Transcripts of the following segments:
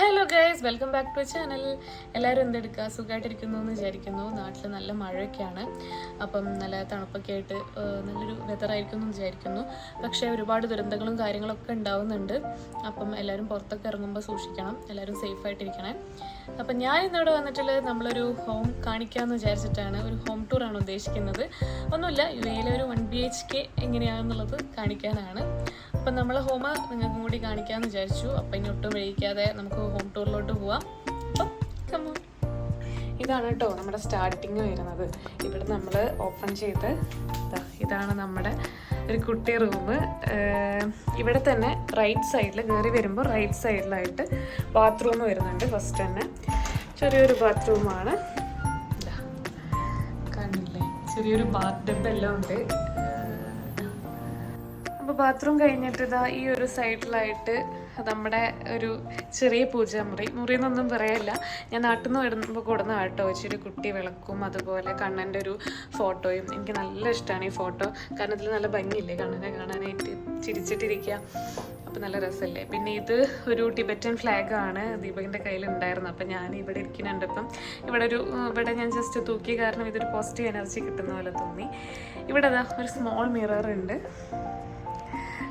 Hello guys welcome back to channel എല്ലാവരും എന്തെടുക്കുക സുഖമായിട്ടിരിക്കുന്നു എന്ന് വിചാരിക്കുന്നു. നാട്ടിൽ നല്ല മഴയൊക്കെയാണ്. അപ്പം നല്ല തണുപ്പൊക്കെ ആയിട്ട് നല്ലൊരു വെതർ ആയിരിക്കും എന്ന് വിചാരിക്കുന്നു. പക്ഷേ ഒരുപാട് ദുരന്തങ്ങളും കാര്യങ്ങളൊക്കെ ഉണ്ടാവുന്നുണ്ട്. അപ്പം എല്ലാവരും പുറത്തൊക്കെ ഇറങ്ങുമ്പോൾ സൂക്ഷിക്കണം. എല്ലാവരും സേഫ് ആയിട്ടിരിക്കണേ. അപ്പം ഞാൻ ഇന്നിവിടെ വന്നിട്ടുള്ളത് നമ്മളൊരു ഹോം കാണിക്കാമെന്ന് വിചാരിച്ചിട്ടാണ്. ഒരു ഹോം ടൂർ ആണ് ഉദ്ദേശിക്കുന്നത്. ഒന്നുമില്ല യു എയിലെ ഒരു വൺ ബി എച്ച് കെ എങ്ങനെയാണെന്നുള്ളത് കാണിക്കാനാണ്. അപ്പം നമ്മൾ ഹോം നിങ്ങൾക്കും കൂടി കാണിക്കാമെന്ന് വിചാരിച്ചു. അപ്പം ഇനി ഒട്ടും വൈകിക്കാതെ നമുക്ക് ഹോം ടൂറിലോട്ട് പോവാം. ഇതാണ് കേട്ടോ നമ്മുടെ സ്റ്റാർട്ടിങ് വരുന്നത്. ഇവിടെ നമ്മൾ ഓപ്പൺ ചെയ്ത് ഇതാണ് നമ്മുടെ ഒരു കുട്ടി റൂം ഇവിടെ തന്നെ റൈറ്റ് സൈഡിൽ കയറി വരുമ്പോൾ റൈറ്റ് സൈഡിലായിട്ട് ബാത്റൂം വരുന്നുണ്ട്. ഫസ്റ്റ് തന്നെ ചെറിയൊരു ബാത്റൂമാണ് കണ്ടില്ലേ? ചെറിയൊരു ബാത്ത് ടബ് എല്ലാം ഉണ്ട്. അപ്പോൾ ബാത്റൂം കഴിഞ്ഞിട്ട് ഇതാ ഈ ഒരു സൈഡിലായിട്ട് നമ്മുടെ ഒരു ചെറിയ പൂജാമുറി മുറി. എന്നൊന്നും പറയല്ല. ഞാൻ നാട്ടിൽ നിന്ന് വരുമ്പോൾ കൊടുന്ന കേട്ടോ. ഇച്ചിരി കുട്ടി വിളക്കും. അതുപോലെ കണ്ണന്റെ ഒരു ഫോട്ടോയും. എനിക്ക് നല്ല ഇഷ്ടമാണ് ഈ ഫോട്ടോ. കാരണം ഇതിൽ നല്ല ഭംഗിയില്ലേ കണ്ണനെ കാണാനായിട്ട്? ചിരിച്ചിട്ടിരിക്കുക അപ്പോൾ നല്ല രസമല്ലേ പിന്നെ ഇത് ഒരു ടിബറ്റൻ ഫ്ലാഗ് ആണ് ദീപകിന്റെ കയ്യിൽ ഉണ്ടായിരുന്നു അപ്പം ഞാൻ ഇവിടെ ഇരിക്കുന്നുണ്ട്. ഇപ്പം ഇവിടെ ഒരു ഇവിടെ ഞാൻ ജസ്റ്റ് തൂക്കി കാരണം ഇതൊരു പോസിറ്റീവ് എനർജി കിട്ടുന്ന പോലെ തോന്നി. ഇവിടെ ഒരു സ്മോൾ മിറർ ഉണ്ട്.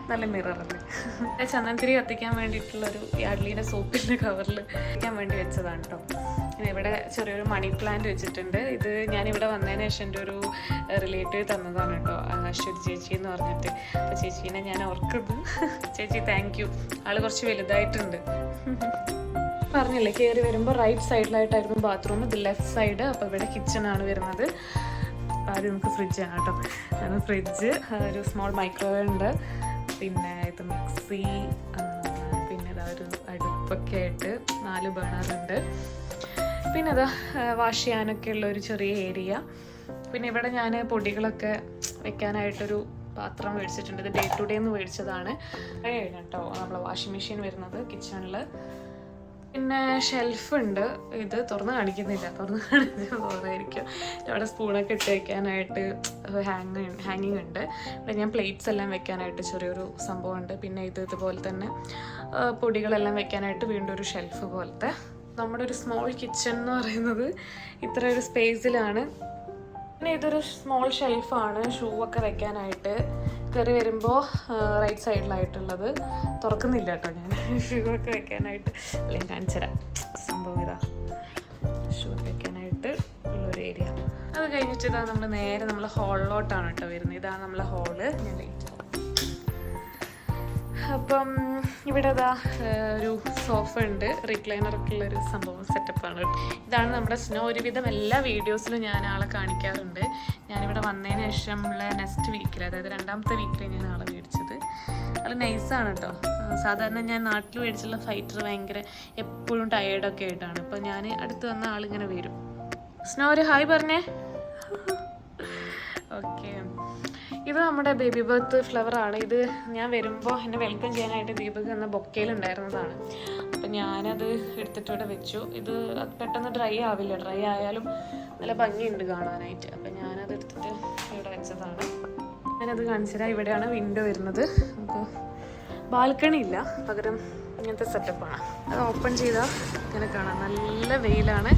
നല്ല മിററുണ്ട് ചന്ദനത്തിരി കത്തിക്കാൻ വേണ്ടിയിട്ടുള്ളൊരു യാഡ്ലിയുടെ സോപ്പിന്റെ കവറിൽ കത്തിക്കാൻ വേണ്ടി വെച്ചതാണ് കേട്ടോ പിന്നെ ഇവിടെ ചെറിയൊരു മണി പ്ലാന്റ് വെച്ചിട്ടുണ്ട്. ഇത് ഞാനിവിടെ വന്നതിന് ശേഷം എന്റെ ഒരു റിലേറ്റീവ് തന്നതാണ് കേട്ടോ അശ്വതി ചേച്ചി എന്ന് പറഞ്ഞിട്ട്. അപ്പോൾ ചേച്ചീനെ ഞാൻ ഓർക്കുന്നു. ചേച്ചി താങ്ക് യു ആൾ കുറച്ച് വലുതായിട്ടുണ്ട്. പറഞ്ഞില്ലേ കയറി വരുമ്പോൾ റൈറ്റ് സൈഡിലായിട്ടായിരുന്നു ബാത്റൂം ഇത് ലെഫ്റ്റ് സൈഡ് അപ്പോൾ ഇവിടെ കിച്ചണാണ് വരുന്നത്. ആദ്യം നമുക്ക് ഫ്രിഡ്ജാണ് കേട്ടോ ഫ്രിഡ്ജ് ഒരു സ്മോൾ മൈക്രോവേവ് ഉണ്ട്. പിന്നെ ഇത് മിക്സി പിന്നെ ഇതാ ഒരു അടുപ്പൊക്കെ ആയിട്ട് നാല് ബേണറുണ്ട് പിന്നെ അതാ വാഷ് ചെയ്യാനൊക്കെ ഉള്ള ഒരു ചെറിയ ഏരിയ പിന്നെ ഇവിടെ ഞാൻ പൊടികളൊക്കെ വെക്കാനായിട്ടൊരു പാത്രം മേടിച്ചിട്ടുണ്ട്. ഇത് ഡേ ടു ഡേ എന്ന് മേടിച്ചതാണ്. കേട്ടോ നമ്മളെ വാഷിംഗ് മെഷീൻ വരുന്നത് കിച്ചണിൽ പിന്നെ ഷെൽഫ് ഉണ്ട് ഇത് തുറന്ന് കാണിക്കുന്നില്ല. തുറന്ന് കാണിച്ച് പോകുന്നതായിരിക്കും അവിടെ സ്പൂണൊക്കെ ഇട്ട് വെക്കാനായിട്ട് ഹാങ് ഹാങ്ങിങ് ഉണ്ട്. പിന്നെ ഞാൻ പ്ലേറ്റ്സ് എല്ലാം വെക്കാനായിട്ട് ചെറിയൊരു സംഭവമുണ്ട്. പിന്നെ ഇത് ഇതുപോലെ തന്നെ പൊടികളെല്ലാം വെക്കാനായിട്ട് വീണ്ടും ഒരു ഷെൽഫ് പോലത്തെ. നമ്മുടെ ഒരു സ്മോൾ കിച്ചൺ എന്ന് പറയുന്നത് ഇത്ര ഒരു സ്പേസിലാണ്. പിന്നെ ഇതൊരു സ്മോൾ ഷെൽഫാണ്. ഷൂ ഒക്കെ വെക്കാനായിട്ട് കയറി വരുമ്പോൾ റൈറ്റ് സൈഡിലായിട്ടുള്ളത് തുറക്കുന്നില്ല കേട്ടോ ഞാൻ. ഷൂ ഒക്കെ വെക്കാനായിട്ട് അല്ലെങ്കിൽ കാണിച്ചുതരാം സംഭവം ഇതാ. ഷൂ വെക്കാനായിട്ട് ഉള്ളൊരു ഏരിയ അത് കഴിഞ്ഞിട്ട് ഇതാ നമ്മൾ നേരെ നമ്മൾ ഹാളിലോട്ടാണ് കേട്ടോ വരുന്നത്. ഇതാണ് നമ്മളെ ഹാൾ ഞാൻ അപ്പം ഇവിടെ ഇതാ ഒരു സോഫ ഉണ്ട്. റിക്ലൈനറൊക്കെ ഉള്ള ഒരു സംഭവം സെറ്റപ്പാണ് ഇതാണ് നമ്മുടെ സ്നോ. ഒരുവിധം എല്ലാ വീഡിയോസിലും ഞാൻ ആളെ കാണിക്കാറുണ്ട്. ഞാനിവിടെ വന്നതിന് ശേഷം ഉള്ള നെക്സ്റ്റ് വീക്കിൽ അതായത് രണ്ടാമത്തെ വീക്കിൽ ഞാൻ ആളെ മേടിച്ചത്. അത് നൈസാണ് കേട്ടോ സാധാരണ ഞാൻ നാട്ടിൽ മേടിച്ചുള്ള ഫൈറ്റർ ഭയങ്കര എപ്പോഴും ടയേർഡൊക്കെ ആയിട്ടാണ്. അപ്പോൾ ഞാൻ അടുത്ത് വന്ന ആളിങ്ങനെ വരും. സ്നോ ഒരു ഹായ് പറഞ്ഞേ. ഓക്കെ ഇത് നമ്മുടെ ബേബി ബർത്ത് ഫ്ലവർ ആണ്. ഇത് ഞാൻ വരുമ്പോൾ എന്നെ വെൽക്കം ചെയ്യാനായിട്ട് ദീപക് എന്ന ബൊക്കയിൽ ഉണ്ടായിരുന്നതാണ്. അപ്പം ഞാനത് എടുത്തിട്ട് ഇവിടെ വെച്ചു. ഇത് പെട്ടെന്ന് ഡ്രൈ ആവില്ല. ഡ്രൈ ആയാലും നല്ല ഭംഗിയുണ്ട് കാണാനായിട്ട്. അപ്പം ഞാനത് എടുത്തിട്ട് ഇവിടെ വെച്ചതാണ്. ഞാനത് കാണിച്ചുതരാം. ഇവിടെയാണ് വിൻഡോ വരുന്നത്. നമുക്ക് ബാൽക്കണി ഇല്ല. പകരം ഇങ്ങനത്തെ സെറ്റപ്പാണ് അത് ഓപ്പൺ ചെയ്താൽ ഇങ്ങനെ കാണാം. നല്ല വെയിലാണ്.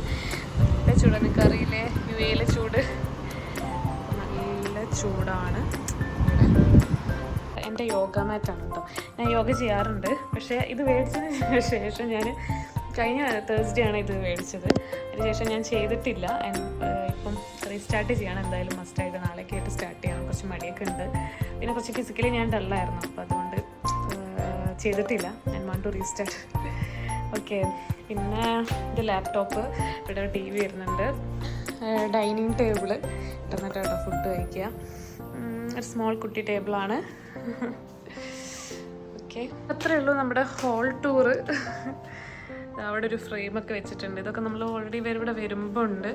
ചൂട്. എനിക്കറിയില്ലേ യു എയിലെ ചൂട്. ചൂടാണ്. എന്റെ യോഗ മാറ്റാണ് കേട്ടോ ഞാൻ യോഗ ചെയ്യാറുണ്ട്. പക്ഷേ ഇത് മേടിച്ചതിന് ശേഷം ഞാൻ കഴിഞ്ഞ തേഴ്സ്ഡേ ആണ് ഇത് മേടിച്ചത്. അതിനുശേഷം ഞാൻ ചെയ്തിട്ടില്ല. ഇപ്പം റീസ്റ്റാർട്ട് ചെയ്യണം. എന്തായാലും മസ്റ്റായിട്ട് നാളേക്ക് ആയിട്ട് സ്റ്റാർട്ട് ചെയ്യണം. കുറച്ച് മടിയൊക്കെ ഉണ്ട്. പിന്നെ കുറച്ച് ഫിസിക്കലി ഞാൻ ഡള്ളായിരുന്നു അപ്പോൾ അതുകൊണ്ട് ചെയ്തിട്ടില്ല. ഞാൻ വാണ്ട് ടു റീസ്റ്റാർട്ട് ഓക്കെ പിന്നെ ഇത് ലാപ്ടോപ്പ് ഇവിടെ ടി വി വരുന്നുണ്ട്. ഡൈനിങ് ടേബിൾ ഇരുന്നിട്ട് കേട്ടോ ഫുഡ് കഴിക്കുക ഒരു സ്മോൾ കുട്ടി ടേബിളാണ് ഓക്കെ അത്രേ ഉള്ളൂ നമ്മുടെ ഹോൾ ടൂറ് അവിടെ ഒരു ഫ്രെയിമൊക്കെ വെച്ചിട്ടുണ്ട്. ഇതൊക്കെ നമ്മൾ ഓൾറെഡി ഇവിടെ വരുമ്പോൾ ഉണ്ട്.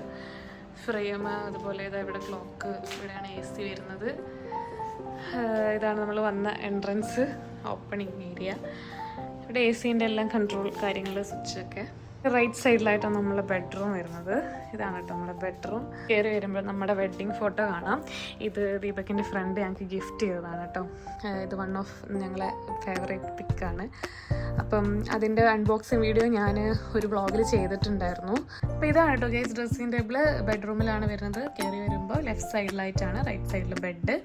ഫ്രെയിം അതുപോലെ ഇതാ ഇവിടെ ക്ലോക്ക് ഇവിടെയാണ് എ സി വരുന്നത്. ഇതാണ് നമ്മൾ വന്ന എൻട്രൻസ് ഓപ്പണിങ് ഏരിയ ഇവിടെ എ സീന്റെ എല്ലാം കൺട്രോൾ കാര്യങ്ങൾ സ്വിച്ചൊക്കെ റൈറ്റ് സൈഡിലായിട്ടാണ് നമ്മുടെ ബെഡ്റൂം വരുന്നത്. ഇതാണ് കേട്ടോ നമ്മുടെ ബെഡ്റൂം കയറി വരുമ്പോൾ നമ്മുടെ വെഡ്ഡിങ് ഫോട്ടോ കാണാം. ഇത് ദീപകിന്റെ ഫ്രണ്ട് ഞങ്ങൾക്ക് ഗിഫ്റ്റ് ചെയ്തതാണ് കേട്ടോ. ഇത് വൺ ഓഫ് ഞങ്ങളെ ഫേവറേറ്റ് പിക്കാണ് അപ്പം അതിന്റെ അൺബോക്സിങ് വീഡിയോ ഞാൻ ഒരു വ്ളോഗിൽ ചെയ്തിട്ടുണ്ടായിരുന്നു. അപ്പോൾ ഇതാണ് കേട്ടോ ഗേസ് ഡ്രസ്സിങ് ടേബിൾ ബെഡ്റൂമിലാണ് വരുന്നത്. കയറി വരുമ്പോൾ ലെഫ്റ്റ് സൈഡിലായിട്ടാണ് റൈറ്റ് സൈഡിൽ ബെഡ്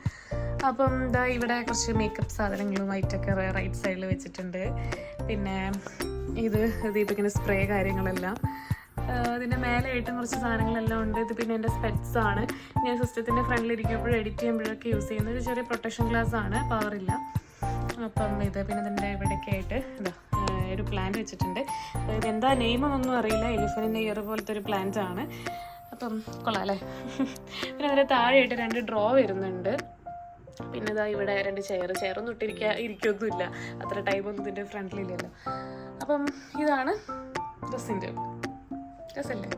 അപ്പം ഇതാ ഇവിടെ കുറച്ച് മേക്കപ്പ് സാധനങ്ങളും വൈറ്റൊക്കെ റൈറ്റ് സൈഡിൽ വെച്ചിട്ടുണ്ട്. പിന്നെ ഇത് ദീപകിന്റെ സ്പ്രേ കാര്യങ്ങളെല്ലാം. ഇതിന്റെ മേലെയായിട്ടും കുറച്ച് സാധനങ്ങളെല്ലാം ഉണ്ട്. ഇത് പിന്നെ എന്റെ സ്പെറ്റ്സ് ആണ്. ഞാൻ സിസ്റ്റത്തിന്റെ ഫ്രണ്ടിൽ ഇരിക്കുമ്പോഴും എഡിറ്റ് ചെയ്യുമ്പോഴൊക്കെ യൂസ് ചെയ്യുന്ന ഒരു ചെറിയ പ്രൊട്ടക്ഷൻ ഗ്ലാസ് ആണ്. പവറില്ല അപ്പം ഇത് പിന്നെ ഇതിന്റെ ഇവിടെയൊക്കെ ആയിട്ട് ഇതാ ഒരു പ്ലാന്റ് വെച്ചിട്ടുണ്ട്. ഇത് എന്താ ഒന്നും അറിയില്ല. എലിഫന്റിന്റെ ഇയർ പോലത്തെ ഒരു പ്ലാന്റ് ആണ്. അപ്പം കൊള്ളാം അല്ലേ? പിന്നെ അതിന്റെ താഴെയായിട്ട് രണ്ട് ഡ്രോ വരുന്നുണ്ട്. പിന്നെ ഇതാ ഇവിടെ രണ്ട് ചെയർ ചെയറൊന്നും ഇട്ടിരിക്കുക ഇരിക്കൊന്നുമില്ല. അത്ര ടൈമൊന്നും ഇതിന്റെ ഫ്രണ്ടിലില്ലല്ലോ അപ്പം ഇതാണ് ഡ്രസ്സിന്റെ ഡ്രസ്സല്ലേ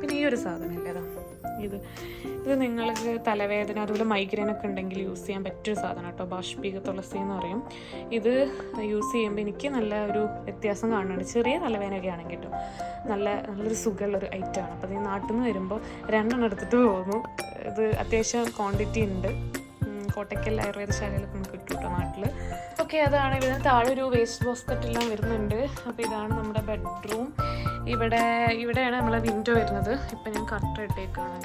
പിന്നെ ഈ ഒരു സാധനം അല്ലേ ഇത് ഇത് നിങ്ങൾക്ക് തലവേദന അതുപോലെ മൈഗ്രെയിൻ ഒക്കെ ഉണ്ടെങ്കിൽ യൂസ് ചെയ്യാൻ പറ്റിയൊരു സാധനം കേട്ടോ. ബാഷ്പീക തുളസി എന്ന് പറയും. ഇത് യൂസ് ചെയ്യുമ്പോൾ എനിക്ക് നല്ല ഒരു വ്യത്യാസം കാണുന്നുണ്ട്. ചെറിയ തലവേദനയൊക്കെ ആണെങ്കിൽ കേട്ടോ. നല്ല നല്ലൊരു സുഖമുള്ളൊരു ഐറ്റമാണ് അപ്പോൾ ഈ നാട്ടിൽ നിന്ന് വരുമ്പോൾ രണ്ടെണ്ണം എടുത്തിട്ട് പോകുന്നു. ഇത് അത്യാവശ്യം ക്വാണ്ടിറ്റി ഉണ്ട്. കോട്ടയ്ക്കൽ ചാനലൊക്കെ നമുക്ക് കിട്ടും കേട്ടോ നാട്ടിൽ ഓക്കെ അതാണ് ഇതിന് താഴെ ഒരു വേസ്റ്റ് ബോസ്ക്കറ്റ് എല്ലാം വരുന്നുണ്ട്. അപ്പോൾ ഇതാണ് നമ്മുടെ ബെഡ്റൂം. ഇവിടെ ഇവിടെയാണ് നമ്മളെ വിൻഡോ വരുന്നത്. ഇപ്പം ഞാൻ കറക്റ്റ് ഇട്ടേക്കാണ്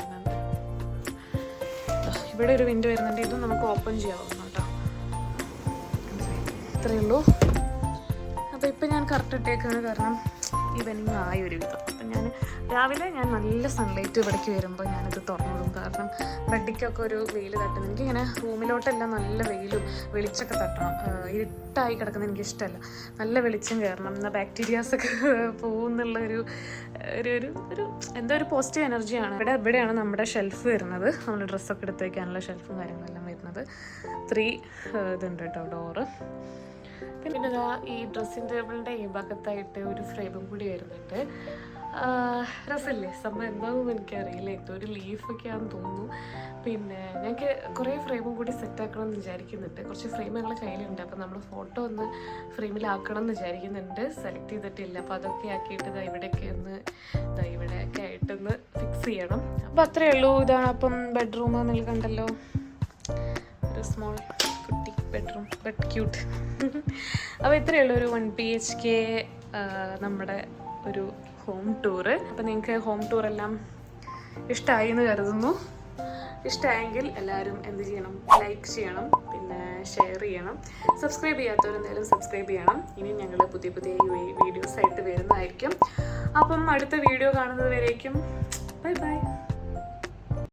ഇവിടെ ഒരു വിൻഡോ വരുന്നുണ്ട്. ഇതും നമുക്ക് ഓപ്പൺ ചെയ്യാവുന്ന കേട്ടോ. ഇത്രയേ ഉള്ളൂ. അപ്പോൾ ഇപ്പം ഞാൻ കറക്റ്റ് ഇട്ടേക്കാണ്. കാരണം ഈവനിങ് ആയി ഒരു വിധം. അപ്പം ഞാൻ രാവിലെ ഞാൻ നല്ല സൺലൈറ്റ് ഇവിടേക്ക് വരുമ്പോൾ ഞാനിത് തുറന്നോളും കാരണം ബെഡിക്കൊക്കെ ഒരു വെയിൽ തട്ടുന്നു എനിക്കിങ്ങനെ റൂമിലോട്ടെല്ലാം നല്ല വെയിലും വെളിച്ചമൊക്കെ തട്ടണം. ഇരുട്ടായി കിടക്കുന്നത് എനിക്കിഷ്ടമല്ല നല്ല വെളിച്ചം കയറണം എന്നാൽ ബാക്ടീരിയാസൊക്കെ പോകുന്നുള്ള ഒരു ഒരു ഒരു ഒരു എന്തോ ഒരു പോസിറ്റീവ് എനർജിയാണ് ഇവിടെ ഇവിടെയാണ് നമ്മുടെ ഷെൽഫ് വരുന്നത്. നമ്മൾ ഡ്രസ്സൊക്കെ എടുത്ത് വയ്ക്കാനുള്ള ഷെൽഫും കാര്യങ്ങളെല്ലാം വരുന്നത്. ത്രീ ഇതുണ്ട് കേട്ടോ ഡോറ് പിന്നെ ഈ ഡ്രസ്സിംഗ് ടേബിളിന്റെ ഈ ഭാഗത്തായിട്ട് ഒരു ഫ്രെയിമും കൂടി വരുന്നുണ്ട്. രസമില്ലേ സംഭവം എന്താണെന്ന് എനിക്കറിയില്ല. എന്തോ ഒരു ലീഫൊക്കെ ആണെന്ന് തോന്നുന്നു. പിന്നെ ഞങ്ങൾക്ക് കുറേ ഫ്രെയിമും കൂടി സെറ്റാക്കണം എന്ന് വിചാരിക്കുന്നുണ്ട്. കുറച്ച് ഫ്രെയിം ഞങ്ങളുടെ കയ്യിലുണ്ട്. അപ്പോൾ നമ്മൾ ഫോട്ടോ ഒന്ന് ഫ്രെയിമിലാക്കണം എന്ന് വിചാരിക്കുന്നുണ്ട്. സെലക്ട് ചെയ്തിട്ടില്ല. അപ്പോൾ അതൊക്കെ ആക്കിയിട്ട് ഇതാ ഇവിടെയൊക്കെ ഒന്ന് ഇതാ ഇവിടെയൊക്കെ ആയിട്ടൊന്ന് ഫിക്സ് ചെയ്യണം. അപ്പോൾ അത്രയേ ഉള്ളൂ. ഇതാണ് അപ്പം ബെഡ്റൂം നിങ്ങൾ കണ്ടല്ലോ. ഒരു സ്മോൾ കുട്ടി ബെഡ്റൂം ബെഡ് ക്യൂട്ട് അപ്പോൾ ഇത്രയേ ഉള്ളൂ. ഒരു വൺ ബി എച്ച് കെ നമ്മുടെ ഒരു ഹോം ടൂർ അപ്പം നിങ്ങൾക്ക് ഹോം ടൂർ എല്ലാം ഇഷ്ടമായി എന്ന് കരുതുന്നു. ഇഷ്ടമായെങ്കിൽ എല്ലാവരും എന്ത് ചെയ്യണം? ലൈക്ക് ചെയ്യണം. പിന്നെ ഷെയർ ചെയ്യണം. സബ്സ്ക്രൈബ് ചെയ്യാത്തവരെന്തായാലും സബ്സ്ക്രൈബ് ചെയ്യണം. ഇനി ഞങ്ങൾ പുതിയ പുതിയ വീഡിയോസ് ആയിട്ട് വരുന്നതായിരിക്കും. അപ്പം അടുത്ത വീഡിയോ കാണുന്നത് വരേക്കും. Bye bye